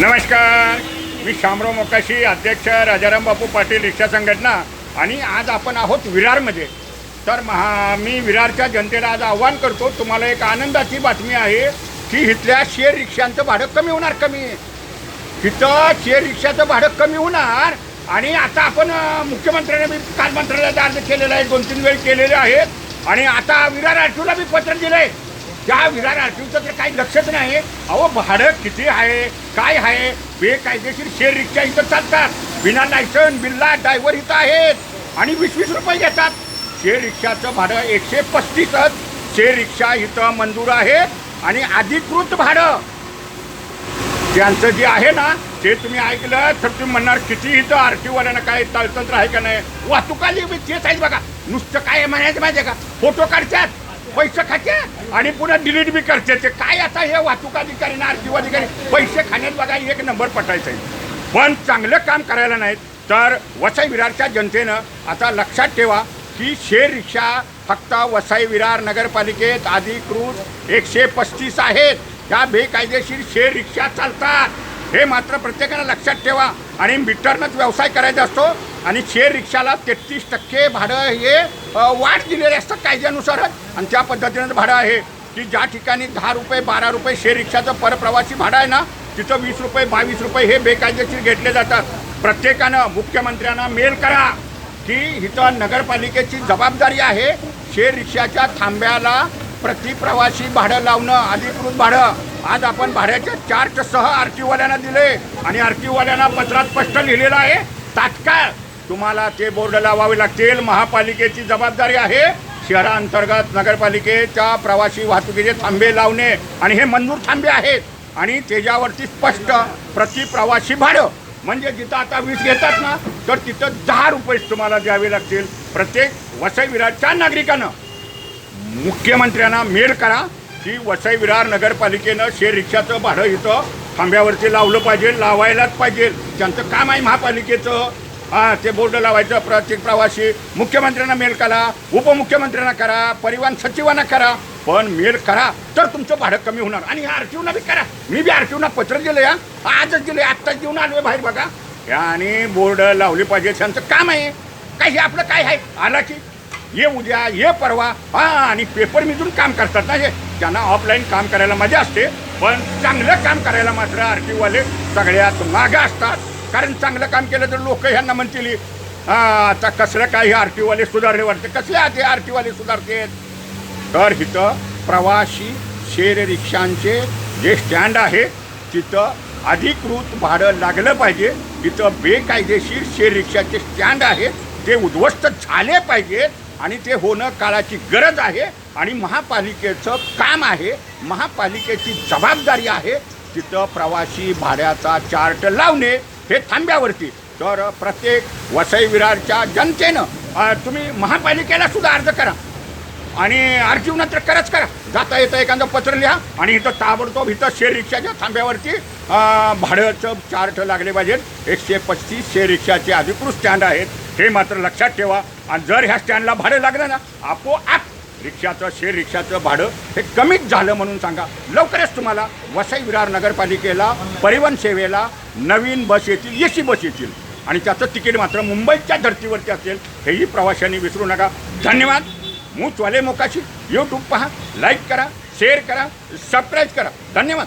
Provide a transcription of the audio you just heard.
नमस्कार. मी शामराव मोकाशी अध्यक्ष राजाराम बापू पाटील रिक्षा संघटना. आणि आज आपण आहोत विरारमध्ये. तर महा मी विरारच्या जनतेला आज आव्हान करतो तुम्हाला एक आनंदाची बातमी आहे की इथल्या शेअर रिक्षांचं भाडं कमी होणार कमी. तिथं शेअर रिक्षाचं भाडं कमी होणार. आणि आता आपण मुख्यमंत्र्यांनी मी काल मंत्रालयात अर्ज केलेला आहे दोन तीन वेळ केलेले आहेत. आणि आता विरार आठवला बी पत्र दिलं आहे त्या विरार आरटीओचं तर काही लक्षच नाही? अहो भाडं किती आहे? काय आहे? बेकायदेशीर शेअर रिक्षा इथं चालतात. बिना लायसन बिल्ला ड्रायव्हर इथं आहेत. आणि वीस वीस रुपये घेतात. शेअर रिक्षाचं भाडं एकशे पस्तीसच शेअर रिक्षा इथं मंजूर आहे आणि अधिकृत भाडं. त्यांचं जे आहे ना ते तुम्ही ऐकलं तर तुम्ही म्हणणार किती इथं आर टी वाल्यांना काय तळतंत्र आहे का नाही? वाहतुकाली तेच आहेत बघा. नुसतं काय म्हणायचं माहिती आहे का? फोटो काढतात. पैसे खाते आणि पुन्हा डिलीट बी करते. ते काय आता हे वाहतूक अधिकारी ना आर्थिक अधिकारी? पैसे खाण्यात बघा एक नंबर पटायचं आहे. पण चांगलं काम करायला नाहीत तर वसई विरारच्या जनतेनं आता लक्षात ठेवा की शेर रिक्षा फक्त वसई विरार नगरपालिकेत अधिकृत एकशे पस्तीस आहेत. त्या बेकायदेशीर शेर रिक्षा चालतात. हे मात्र प्रत्येकानं लक्षात ठेवा. आणि मीटरनंच व्यवसाय करायचा असतो. आणि शेअर रिक्षाला तेहतीस टक्के भाडं हे वाढ दिलेले असतं कायद्यानुसारच आणि त्या पद्धतीनं भाडं आहे की ज्या ठिकाणी दहा रुपये बारा रुपये शेअर रिक्षाचं परप्रवासी भाडं आहे ना तिथं वीस रुपये बावीस रुपये हे बेकायदेशीर घेतले जातात. प्रत्येकानं मुख्यमंत्र्यांना मेल करा की इथं नगरपालिकेची जबाबदारी आहे शेअर रिक्षाच्या थांब्याला प्रतिप्रवासी भाडं लावणं अधिकृत भाडं. आज आपण भाड्याचे चार्टसह आर टी दिले आणि आर पत्रात स्पष्ट लिहिलेलं आहे तात्काळ तुम्हाला ते बोर्ड लावावे लागतील. महापालिकेची जबाबदारी आहे शहरांतर्गत नगरपालिकेच्या प्रवासी वाहतुकीचे थांबे लावणे. आणि हे मंजूर थांबे आहेत. आणि त्याच्यावरती स्पष्ट प्रति प्रवासी भाडं. म्हणजे जिथं आता वीस घेतात ना तर तिथं दहा रुपयेच तुम्हाला द्यावे लागतील. प्रत्येक वसई विरारच्या नागरिकानं. मुख्यमंत्र्यांना मेल करा. की वसई विरार नगरपालिकेनं शेअर रिक्षाचं भाडं इथं खांब्यावरती लावलं पाहिजे लावायलाच पाहिजे. त्यांचं काम आहे महापालिकेचं हां ते बोर्ड लावायचं प्रत्येक प्रवासी. मुख्यमंत्र्यांना मेल करा उपमुख्यमंत्र्यांना करा परिवहन सचिवांना करा पण मेल करा तर तुमचं भाडं कमी होणार. आणि आर टी बी करा. मी बी आर टी पत्र दिलं या आजच दिलं आत्ताच देऊन आलोय बाहेर बघा. आणि बोर्ड लावले पाहिजे त्यांचं काम आहे. काय हे आपलं काय आहे? आला की ये उद्या ये परवा. हा आणि पेपर मिजून काम करतात ना हे. त्यांना ऑफलाईन काम करायला मजा असते पण चांगलं काम करायला मात्र आर सगळ्यात मागं असतात. कारण चांगलं काम केलं तर लोक ह्यांना म्हणतील आता कसलं काय हे आर सुधारले वाटते? कसले ते आर टी सुधारते? तर इथं प्रवासी शेर रिक्षांचे जे स्टँड आहे तिथं अधिकृत भाडं लागलं पाहिजे. तिथं बेकायदेशीर शेर रिक्षाचे स्टँड आहेत ते उद्ध्वस्त झाले पाहिजेत आणि ते होणं काळाची गरज आहे. आणि महापालिकेचं काम आहे महापालिकेची जबाबदारी आहे तिथं प्रवासी भाड्याचा चार्ट लावणे हे थांब्यावरती. तर प्रत्येक वसई विरारच्या जनतेनं तुम्ही महापालिकेला सुद्धा अर्ज करा. आणि आरटीओ नंतर करच करा. जाता येतं एखादं पत्र लिहा आणि इथं ताबडतोब इथं शेअर रिक्षाच्या थांब्यावरती. भाड्याचं चार्ट लागले पाहिजेत. एकशे पस्तीस शेअर रिक्षाचे अधिकृत स्टँड आहेत. हे मात्र लक्षात ठेवा. आणि जर ह्या स्टँडला भाडं लागलं ना आपोआप रिक्षाचं शेअर रिक्षाचं भाडं हे कमीच झालं म्हणून सांगा. लवकरच तुम्हाला वसई विरार नगरपालिकेला परिवहन सेवेला नवीन बस येतील ए सी बस येतील. आणि त्याचं तिकीट मात्र मुंबईच्या धर्तीवरती असेल हेही प्रवाशांनी विसरू नका. धन्यवाद. मूचवाले मोकाशी. यूट्यूब पहा लाईक करा शेअर करा सबस्क्राईब करा. धन्यवाद.